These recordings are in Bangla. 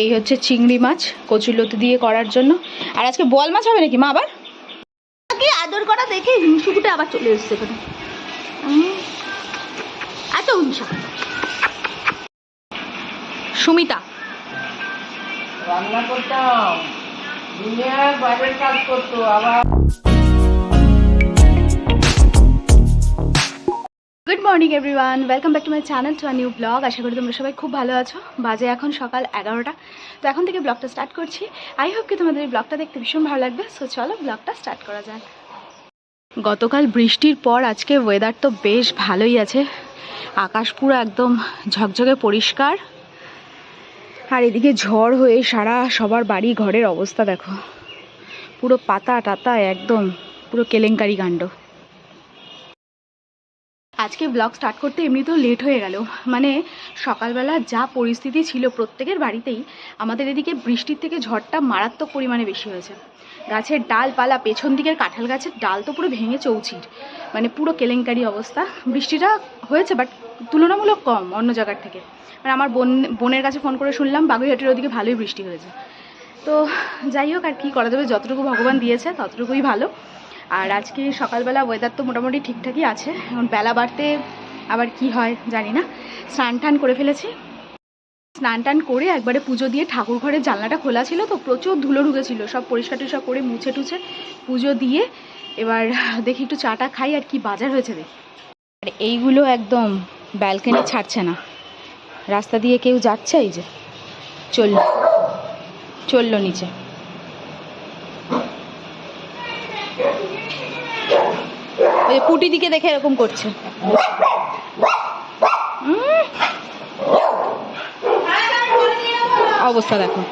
এই হচ্ছে চিংড়ি মাছ কচুলতি দিয়ে করার জন্য। আর আজকে বল মাছ হবে নাকি মা আবার? তাকে আদর করা দেখে হিংসুকুটে আবার চলে এসছে এখানে। এত হিংসা সুমিতা। রান্না করতাম। দুনিয়ার বাইরের কাজ করতো আবার good morning everyone welcome back to my channel to new blog আশা করি তোমরা সবাই খুব ভালো আছো। বাজে এখন সকাল এগারোটা। তো এখন থেকে ব্লগটা স্টার্ট করছি। আই হোপ কি তোমাদের এই ব্লগটা দেখতে ভীষণ ভালো লাগবে। সো চলো ব্লগটা স্টার্ট করা যাক। গতকাল বৃষ্টির পর আজকে ওয়েদার তো বেশ ভালোই আছে। আকাশ পুরো একদম ঝকঝকে পরিষ্কার। আর এদিকে ঝড় হয়ে সারা সবার বাড়ি ঘরের অবস্থা দেখো। পুরো পাতা টাতা একদম পুরো কেলেঙ্কারি কাণ্ড। আজকে ব্লগ স্টার্ট করতে এমনিতেও লেট হয়ে গেল। মানে সকালবেলা যা পরিস্থিতি ছিল প্রত্যেকের বাড়িতেই, আমাদের এদিকে বৃষ্টির থেকে ঝড়টা মারাত্মক পরিমাণে বেশি হয়েছে। গাছের ডালপালা, পেছন দিকের কাঁঠাল গাছের ডাল তো পুরো ভেঙে চৌচির। মানে পুরো কেলেঙ্কারি অবস্থা। বৃষ্টিটা হয়েছে বাট তুলনামূলক কম অন্য জায়গার থেকে। মানে আমার বোন, বোনের কাছে ফোন করে শুনলাম, বাগুইহাটের ওদিকে ভালোই বৃষ্টি হয়েছে। তো যাই হোক, আর কী করা যাবে, যতটুকু ভগবান দিয়েছে, ততটুকুই ভালো। আর আজকে সকালবেলা ওয়েদার তো মোটামুটি ঠিকঠাকই আছে। এখন বেলা বাড়তে আবার কি হয় জানি না। স্নান টান করে ফেলেছি। স্নান টান করে একবারে পুজো দিয়ে ঠাকুর ঘরের জানলাটা খোলা ছিল তো প্রচুর ধুলো ঢুকেছিল। সব পরিষ্কার টরিষ্কার করে মুছে টুছে পুজো দিয়ে এবার দেখি একটু চাটা খাই আর কি বাজার হয়েছে দেখি। আর এইগুলো একদম ব্যালকনি ছাড়ছে না। রাস্তা দিয়ে কেউ যাচ্ছে এই যে। চলল চলল নিচে। ওই পুটি দিকে দেখে এরকম করছে। অবস্থা দেখো।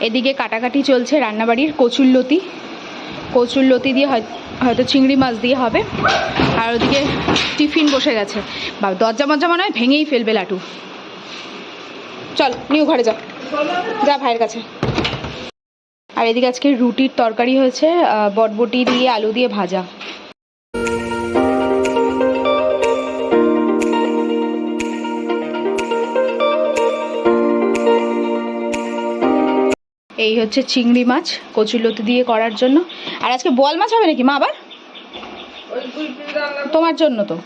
এদিকে কাটাকাটি চলছে রান্নাবাড়ির কচুরলতি। কচুরলতি দিয়ে হয়- হয়তো চিংড়ি মাছ দিয়ে হবে। আর ওদিকে টিফিন বসে গেছে। বা দরজা মজ্জা মনে হয় ভেঙেই ফেলবে লাটু। চল, নিউ ঘরে যা। যা ভাইয়ের কাছে। আর এদিকে আজকে রুটির তরকারি হয়েছে বটবটি দিয়ে আলু দিয়ে ভাজা। এই হচ্ছে চিংড়ি মাছ কচুলতি দিয়ে করার জন্য। আর আজকে বল মাছ হবে নাকি মা আবার? তোমার জন্য তো।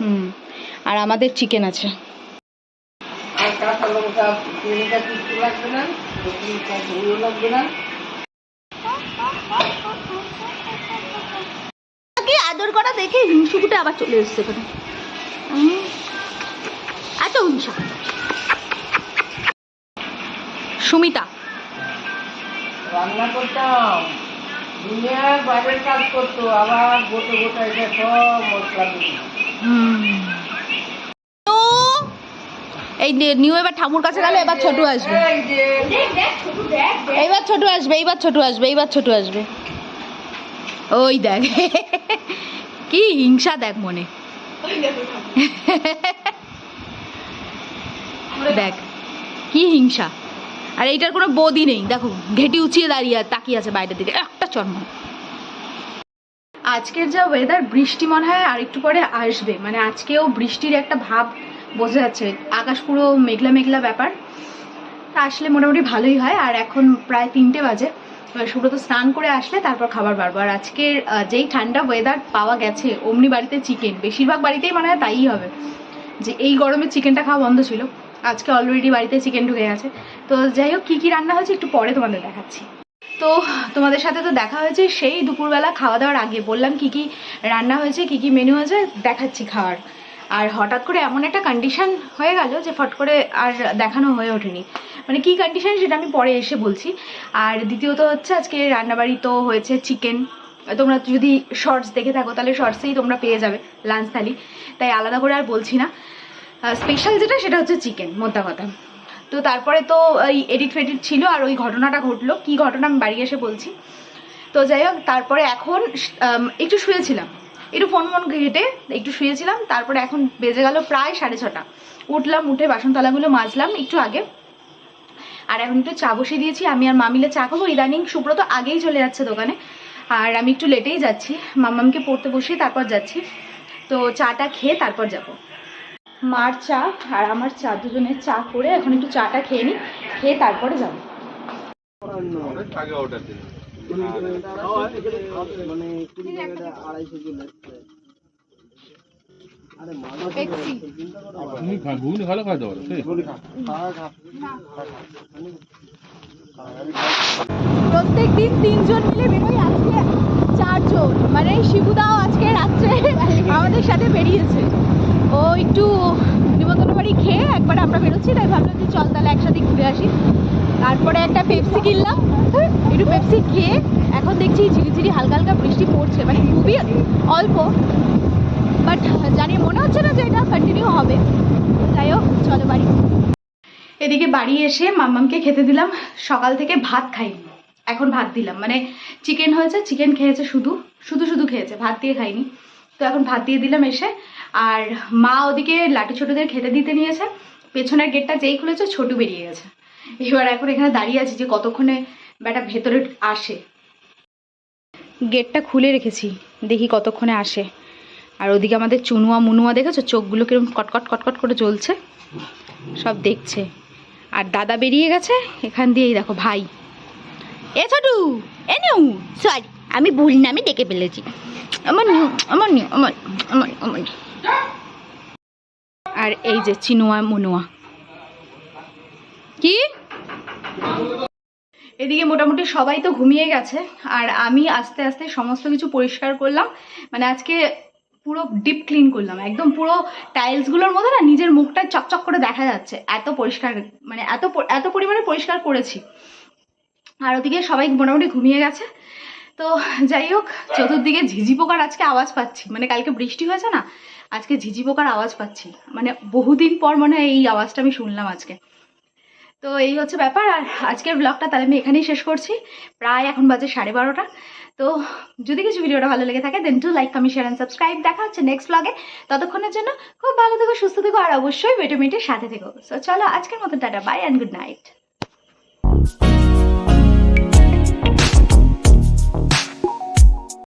হুম, আর আমাদের চিকেন আছে। আর কাঁচা লঙ্কা লাগবে না লাগবে না তাকে দেখে হিংসুকুটে আবার চলে এসছে এখানে। এত হিংসা সুমিতা। রান্না করতাম। দুনিয়ার বাইরের কাজ করতো আবার গোটে গোটা এটা সব মশলা এই নিউ এবার ঠাকুর কাছে গেলে এবার ছোট আসবে। এই এইবার ছোট আসবে এইবার ছোট আসবে এইবার ছোট আসবে। ওই দেখ। কি হিংসা দেখ মনে। দেখ, কি হিংসা। আর এইটার কোনো বদি নেই। দেখো, ঘেটি উঁচিয়ে দাঁড়িয়ে তাকিয়ে আছে বাইরের দিকে। একটা চর্ম আজকের যা ওয়েদার বৃষ্টি মনে হয় আর একটু পরে আসবে। মানে আজকেও বৃষ্টির একটা ভাব বোঝা যাচ্ছে। আকাশ পুরো মেঘলা মেঘলা ব্যাপার। তা আসলে মোটামুটি ভালোই হয়। আর এখন প্রায় তিনটে বাজে। সুব্রত স্নান করে আসলে তারপর খাবার বাড়বো আর আজকের যেই ঠান্ডা ওয়েদার পাওয়া গেছে, অমনি বাড়িতে চিকেন বেশিরভাগ বাড়িতেই মনে তাই হবে। যে এই গরমে চিকেনটা খাওয়া বন্ধ ছিল। আজকে অলরেডি বাড়িতে চিকেন ঢুকে গেছে। তো যাই হোক, কী কী রান্না হয়েছে একটু পরে তোমাদের দেখাচ্ছি। তো তোমাদের সাথে তো দেখা হয়েছে সেই দুপুরবেলা খাওয়া দাওয়ার আগে বললাম কি কি রান্না হয়েছে, কি কি মেনু হয়েছে, দেখাচ্ছি খাওয়ার। আর হঠাৎ করে এমন একটা কন্ডিশন হয়ে গেল যে ফট করে আর দেখানো হয়ে ওঠেনি। মানে কি কন্ডিশন সেটা আমি পরে এসে বলছি। আর দ্বিতীয়ত হচ্ছে আজকে রান্নাবাড়ি তো হয়েছে চিকেন তোমরা যদি শর্টস দেখে থাকো, তাহলে শর্টসেই তোমরা পেয়ে যাবে লাঞ্চ থালি তাই আলাদা করে আর বলছি না। স্পেশাল যেটা, সেটা হচ্ছে চিকেন মোদ্দা কথা। তো তারপরে তো এই এডিট ফেডিট ছিল আর ওই ঘটনাটা ঘটলো। কি ঘটনা আমি বাড়ি এসে বলছি। তো যাই হোক, তারপরে এখন একটু শুয়েছিলাম। একটু ফোন মন ঘেটে একটু শুয়েছিলাম তারপরে এখন বেজে গেল প্রায় সাড়ে ছটা। উঠলাম উঠে বাসন থালাগুলো মাজলাম একটু আগে। আর এখন একটু চা বসিয়ে দিয়েছি আমি আর মামিলে চা খাব। ইদানিং সুব্রত আগেই চলে যাচ্ছে দোকানে। আর আমি একটু লেটেই যাচ্ছি। মামামকে পড়তে বসিয়ে তারপর যাচ্ছি। তো চাটা খেয়ে তারপর যাব। মার চা আর আমার চা দুজনের চা করে এখন একটু চাটা খেয়ে নিই খেয়ে তারপরে যাব। খা- ঘুগনি ভালো খাইতে পারো। প্রত্যেক দিন তিনজন মিলে বেরোই আজকে চারজন। মানে শিবুদাও আজকে রাত্রে আমাদের সাথে বেরিয়েছে। ও একটু নিমন্ত্রণ বাড়ি খেয়ে একবার আমরা বেরোচ্ছি, তাই ভাবলাম যে চল তাহলে একসাথে ঘুরে আসি। তারপরে একটা পেপসি কিনলাম, একটু পেপসি খেয়ে এখন দেখছি ঝিরিঝিরি হালকা হালকা বৃষ্টি পড়ছে মানে খুবই অল্প। বাট জানি মনে হচ্ছে না যে এটা কন্টিনিউ হবে। যাই হোক, চলো বাড়ি। এদিকে বাড়ি এসে মাম্মামকে খেতে দিলাম। সকাল থেকে ভাত খাইনি। এখন ভাত দিলাম। মানে চিকেন হয়েছে চিকেন খেয়েছে শুধু। শুধু শুধু খেয়েছে, ভাত দিয়ে খাইনি। তো এখন ভাত দিয়ে দিলাম এসে। আর মা ওদিকে লাঠি ছোটদের খেতে দিতে নিয়েছে। পেছনের গেটটা যেই খুলেছে, ছোটু বেরিয়ে গেছে। এবার এখন এখানে দাঁড়িয়ে আছি যে কতক্ষণে ব্যাটা ভেতরে আসে। গেটটা খুলে রেখেছি। দেখি কতক্ষণে আসে। আর ওদিকে আমাদের চুনুয়া মুনুয়া দেখেছ? চোখগুলো কীরকম কটকট কটকট করে চলছে সব দেখছে। আর দাদা বেরিয়ে গেছে। এখান দিয়েই দেখো ভাই। এ ছোটু এ নিউ। সরি আমি ভুল নামে ডেকে ফেলেছি। আমার নিউ আমার নিউ আমার আমার আমার আর এই যে চিনুয়া মনুয়া। কি? এদিকে মোটামুটি সবাই তো ঘুমিয়ে গেছে। আর আমি আস্তে আস্তে সমস্ত কিছু পরিষ্কার করলাম। মানে আজকে পুরো ডিপ ক্লিন করলাম। একদম পুরো টাইলসগুলোর মধ্যে না নিজের মুখটা চকচক করে দেখা যাচ্ছে। এত পরিষ্কার মানে এত এত পরিমাণে পরিষ্কার করেছি। আর ওদিকে সবাই মোটামুটি ঘুমিয়ে গেছে। তো যাই হোক, চতুর্দিকে ঝিঝি পোকার আজকে আওয়াজ পাচ্ছি। মানে কালকে বৃষ্টি হয়েছে না, আজকে ঝিঝি পোকার আওয়াজ পাচ্ছি। মানে বহুদিন পর মনে হয় এই আওয়াজটা আমি শুনলাম আজকে। তো এই হচ্ছে ব্যাপার, আর আজকের ব্লগটা তাহলে আমি এখানেই শেষ করছি। প্রায় এখন বাজে সাড়ে বারোটা। তো যদি কিছু ভিডিওটা ভালো লেগে থাকে then to like comment share and subscribe দেখা হচ্ছে নেক্সট ব্লগে ততক্ষণের জন্য খুব ভালো থেকো, সুস্থ থেকো, আর অবশ্যই বেটে মেটে সাথে থেকো। সো চলো আজকের মতন, tata bye and good night